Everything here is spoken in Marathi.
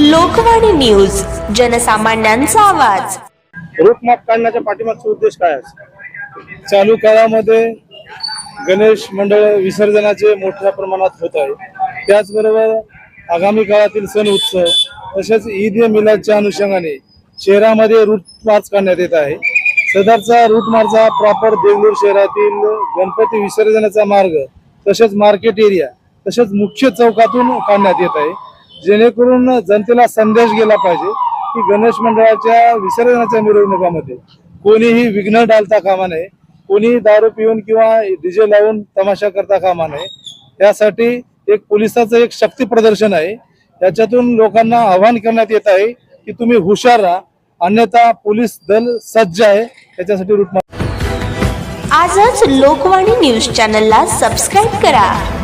लोकवाणी न्यूज जनसामान्यांचा आवाज. रूटमॅप काढण्याच्या पाठीमागचा उद्देश काय आहे? चालू काळामध्ये गणेश मंडळ विसर्जनाचे मोठ्या प्रमाणात होत आहे. त्याचबरोबर आगामी काळातील सण उत्सव तसेच ईद ए मिलादच्या अनुषंगाने शहरामध्ये रूट मार्च काढण्यात येत आहे. सदरचा रूट मार्च हा प्रॉपर देगलूर शहरातील गणपती विसर्जनाचा मार्ग तसेच मार्केट एरिया तसेच मुख्य चौकातून काढण्यात येत आहे. जेणेकरून जनतेला संदेश गेला पाहिजे की गणेश मंडळाच्या विसर्जनाच्या मिरवणुकामध्ये कोणीही विघ्न डालता कामा नये कोणी दारू पिऊन किंवा डीजे लावून तमाशा करता कामा नये. त्यासाठी एक पोलिसाचं एक शक्ती प्रदर्शन आहे. याच्यातून लोकांना आवाहन करण्यात येत आहे की तुम्ही हुशार राहा. अन्यथा पोलीस दल सज्ज आहे. त्याच्यासाठी रूट आजच लोकवाणी न्यूज चॅनलला सबस्क्राईब करा.